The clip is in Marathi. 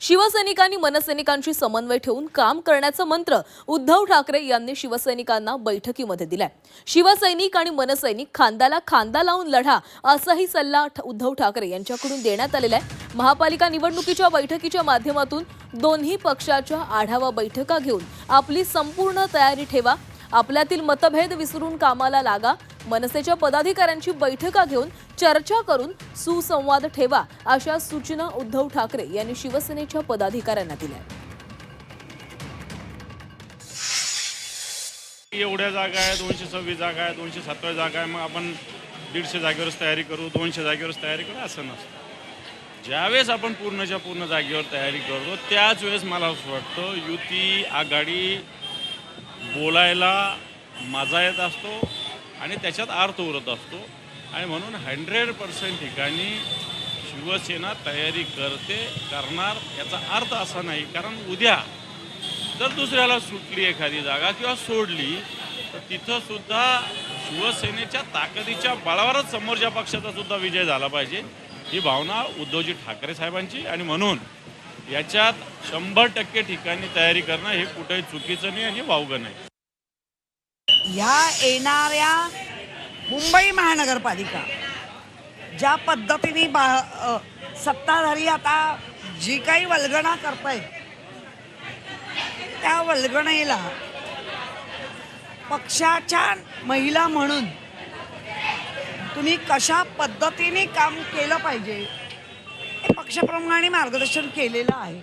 शिवसैनिकांनी मनसैनिकांशी समन्वय ठेवून काम करण्याचं मंत्र उद्धव ठाकरे यांनी शिवसैनिकांना बैठकीमध्ये दिलाय. शिवसैनिक आणि मनसैनिक खांद्याला खांदा लावून लढा असाही सल्ला उद्धव ठाकरे यांच्याकडून देण्यात आलेला आहे. महापालिका निवडणुकीच्या बैठकीच्या माध्यमातून दोन्ही पक्षाच्या आढावा बैठका घेऊन आपली संपूर्ण तयारी ठेवा. आपल्यातील मतभेद विसरून कामाला लागा. मनसेच्या पदाधिकाऱ्यांची बैठका घेऊन चर्चा करून सुसंवाद ठेवा अशा सूचना उद्धव ठाकरे यांनी शिवसेनेच्या पदाधिकाऱ्यांना दिल्या. एवढ्या जागा आहे दोनशे सव्वीस जागा आहे दोनशे सत्तावीस जागा आहे मग आपण दीडशे जागेवरच तयारी करू दोनशे जागेवरच तयारी करू असं नसतं. ज्यावेळेस आपण पूर्णच्या पूर्ण जागेवर तयारी करतो त्याच वेळेस मला असं वाटतं युती आघाडी बोलायला मजा येत असतो आणि त्याच्यात अर्थ उरत असतो. आणि म्हणून हंड्रेड पर्सेंट ठिकाणी शिवसेना तयारी करते करणार याचा अर्थ असा नाही. कारण उद्या जर दुसऱ्याला सुटली एखादी जागा किंवा सोडली तर तिथंसुद्धा शिवसेनेच्या ताकदीच्या बळावरच समोरच्या पक्षाचा सुद्धा विजय झाला पाहिजे. ही भावना उद्धवजी ठाकरे साहेबांची आणि म्हणून याच्यात शंभर टक्के ठिकाणी तयारी करणं हे कुठेही चुकीचं नाही आणि वावगं नाही. ह्या येणाऱ्या मुंबई महानगरपालिका ज्या पद्धतीने बा सत्ताधारी आता जी काही वल्गणा करतायत त्या वल्गणेला पक्षाच्या महिला म्हणून तुम्ही कशा पद्धतीने काम केलं पाहिजे हे पक्षप्रमुखांनी मार्गदर्शन केलेलं आहे.